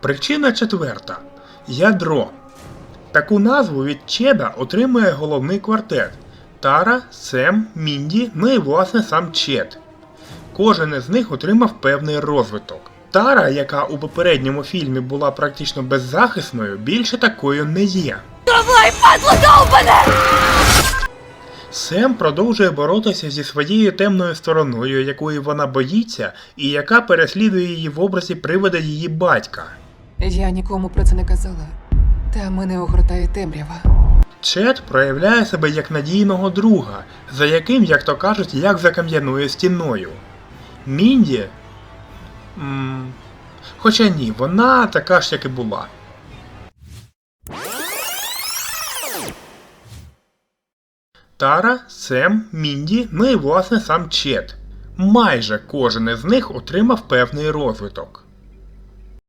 Причина четверта. Ядро. Таку назву від Чеда отримує головний квартет Тара, Сем, Мінді, ну і власне сам Чед. Кожен із них отримав певний розвиток. Тара, яка у попередньому фільмі була практично беззахисною, більше такою не є. Давай, падло довбане! Сем продовжує боротися зі своєю темною стороною, якої вона боїться, і яка переслідує її в образі привода її батька. Я нікому про це не казала. Та мене огортає темрява. Чет проявляє себе як надійного друга, за яким, як то кажуть, як за кам'яною стіною. Мінді. М, Хоча ні, вона така ж, як і була. Тара, Сем, Мінді, ну і власне сам Чет. Майже кожен із них отримав певний розвиток.